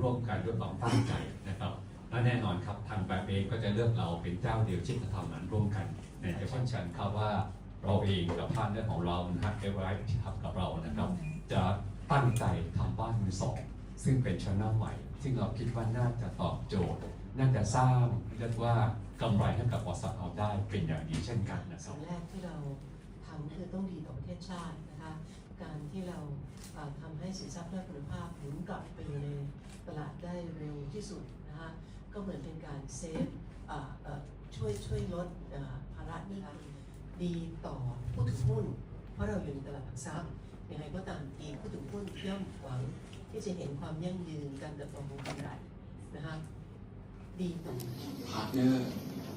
ร่วมกันด้วยความตั้งใจนะครับและแน่นอนครับทางแบบเองก็จะเลือกเราเป็นเจ้าเดียวที่จะทำงานร่วมกันในเอฟเฟชันครับว่าเราเองกับพาร์ทเนอร์ของเรานะฮะเอเวอร์ที่ทำกับเรานะครับ จะตั้งใจทำบ้านมือสอง ซึ่งเป็นชั้นใหม่ ซึ่งเราคิดว่าน่าจะตอบโจทย์ น่าจะสร้างเรียกว่ากำไรให้กับบริษัทเราได้เป็นอย่างดีเช่นกันนะครัสิ่บแรกที่เราทำคือต้องดีต่อประเทศชาตินะคะ การที่เราเอ่อทำให้สินทรัพย์ด้านคุณภาพหมุนกลับไปอยู่ในตลาดได้เร็วที่สุดนะคะก็เหมือนเป็นการเซฟช่วยช่วยลดภาระหนี้ดีต่อผู้ถือหุ้น เพราะเราอยู่ในตลาดหลักทรัพย์ยังไงก็ตามทีผู้ถือหุ้นย่อมหวังที่จะเห็นความยั่งยืนการเติบโตของกำไรนะคะดีต่อพาร์ทเนอร์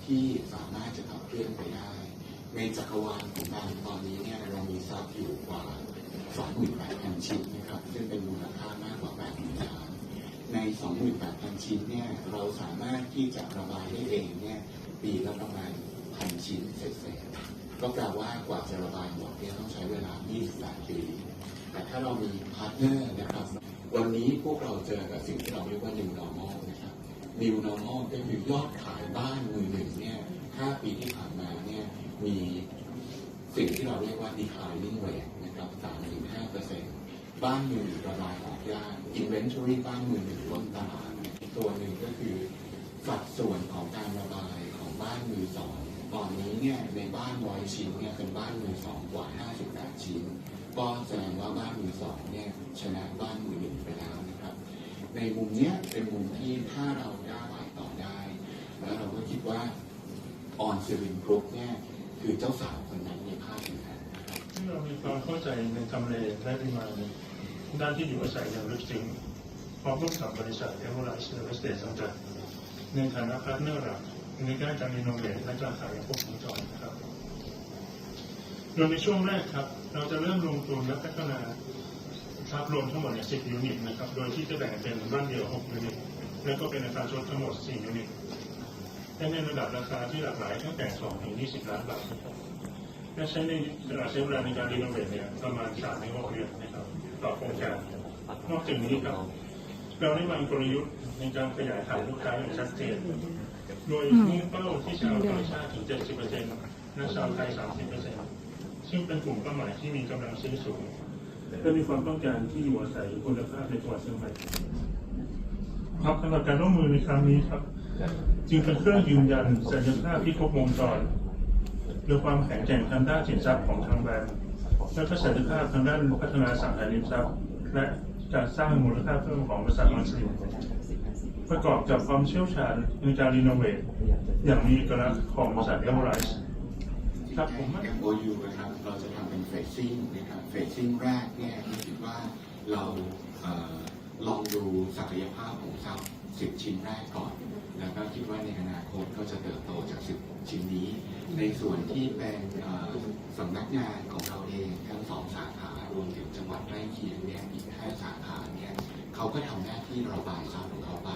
ที่สามารถจะขับเคลื่อนไปได้ ในจักรวาลของการตอนนี้เนี่ยเรามีทรัพย์อยู่กว่า28,000 ชิ้นนะครับซึ่งเป็นมูลค่ามากกว่า8,000ล้านใน 28,000 ชิ้นเนี่ยเราสามารถที่จะระบายได้เองเนี่ยปีละประมาณพันชิ้นเศษๆก็แปลว่ากว่าจะระบายหมดเนี่ยต้องใช้เวลา 28 ปี แต่ถ้าเรามีพาร์ทเนอร์นะครับ วันนี้พวกเราเจอกับสิ่งที่เราเรียกว่า new normal นะครับ new normal ก็คือยอดขายบ้านมือหนึ่งเนี่ย 5 ปีที่ผ่านมา มีสิ่งที่เราเรียกว่า declining rate นะครับ 3-5%บ้านมือหนึ่งระบายออกยาก inventory บ้านมือหนึ่งล้นตลาดอีกตัวหนึ่งก็คือสัดส่วนของการระบายของบ้านมือสองตอนนี้เนี่ยในบ้านร้อยชิ้นเนี่ยเป็นบ้านมือสองกว่า 58 ชิ้น ก็แสดงว่าบ้านมือสองเนี่ยชนะบ้านมือหนึ่งไปแล้วนะครับ ในมุมเนี้ยเป็นมุมที่ถ้าเราได้ไปต่อได้ แล้วเราก็คิดว่าออนซิลินกรุ๊ปเนี่ย คือเจ้าสาวคนนั้นในภาคเหนือนะครับที่เรามีความเข้าใจในทำเลและปริมาณด้านที่อยู่อาศัยอย่างลึกซึ้งพร้อมร่วมกับบริษัทเอเวอร์ไลท์เซอร์วิสเตจจำกัดในฐานะพาร์ทเนอร์หลักในด้านการรีโนเวทและการขายอย่างครบวงจรนะครับโดยในช่วงแรกครับ เราจะเริ่มลงทุนและพัฒนาทรัพรวมทั้งหมดเนี่ย10 ยูนิตนะครับ โดยที่จะแบ่งเป็นบ้านเดี่ยว 6 ยูนิต และก็เป็นอาคารชดทั้งหมด 4 ยูนิต และในระดับราคาที่หลากหลายตั้งแต่2ถึง20 ล้านบาทและใช้ในตลาดใช้เวลาในการรีโนเวทเนี่ยประมาณ3ถึง6เดือนนะครับต่อโครงการนอกจากนี้ครับเราได้วางกลยุทธ์ในการขยายฐานลูกค้าอย่างชัดเจนโดยมุ่งเป้าที่ชาวต่างชาติถึง 70%และชาวไทย 30%ซึ่งเป็นกลุ่มเป้าหมายที่มีกำลังซื้อสูงและมีความต้องการที่อยู่อาศัยคุณภาพในจังหวัดเชียงใหม่ครับสำหรับการร่วมมือในครั้งนี้ครับ จึงเป็นเครื่องยืนยันศักยภาพที่ครบวงจรโดยความแข็งแกร่งทางด้านสินทรัพย์ของทางแบรนด์และก็ศักยภาพทางด้านพัฒนาสังหาริมทรัพย์และการสร้างมูลค่าเพิ่มของบริษัทมันสิประกอบกับความเชี่ยวชาญในการรีโนเวทอย่างมีเอกลักษณ์ของบริษัทเอเวอร์ไรส์ครับผมว่ากับ OU นะครับเราจะทำเป็นเฟสซิ่งนะครับเฟสซิ่งแรกเนี่ยคิดว่าเราเออลองดูศักยภาพของทรัพย์10ชิ้นแรกก่อน แล้วก็คิดว่าในอนาคตก็จะเติบโตจาก10ชิ้นนี้ ในส่วนที่เป็นสำนักงานของเราเองทั้งสองสาขารวมถึงจังหวัดใกล้เคียงเนี่ยอีกห้าสาขาเนี่ยเขาก็ทำหน้าที่ระบายทรัพย์ของเขาไป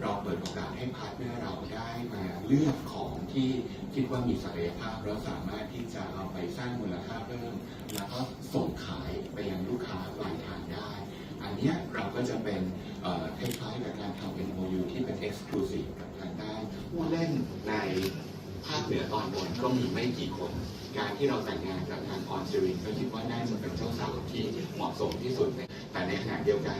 เราเปิดโอกาสให้พาร์ทเนอร์เราได้มาเลือกของที่คิดว่ามีศักยภาพแล้วสามารถที่จะเอาไปสร้างมูลค่าเพิ่มแล้วก็ส่งขายไปยังลูกค้าปลายทางได้ อันนี้เราก็จะเป็น คล้ายๆกับการทำเป็น MOU ที่เป็น Exclusive กับทางด้านผู้เล่นในภาคเหนือตอนบนก็มีไม่กี่คน การที่เราแต่งงานกับทางออนซิรินก็คิดว่าน่าจะเป็นเจ้าสาวที่เหมาะสมที่สุดในแต่ในขณะเดียวกัน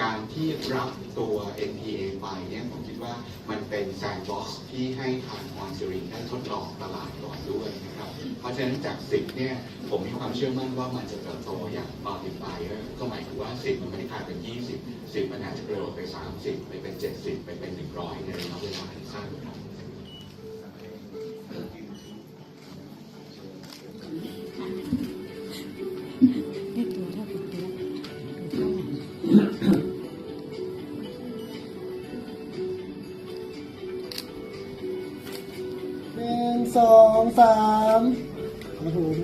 การที่รับตัว NPA ไปเนี่ยผมคิดว่ามันเป็นแซนด์บ็อกซ์ที่ให้ทางออนซิรินได้ทดลองตลาดก่อนด้วยนะครับ เพราะฉะนั้นจาก10เนี่ยผมมีความเชื่อมั่นว่ามันจะเติบโตอย่างมัลติพายก็หมายถึงว่า10มันไม่ได้กลายเป็น20 10มันอาจจะกระโดดไป30ไปเป็น70ไปเป็น100ในระยะเวลาอันสั้นครับ สองสามครับผม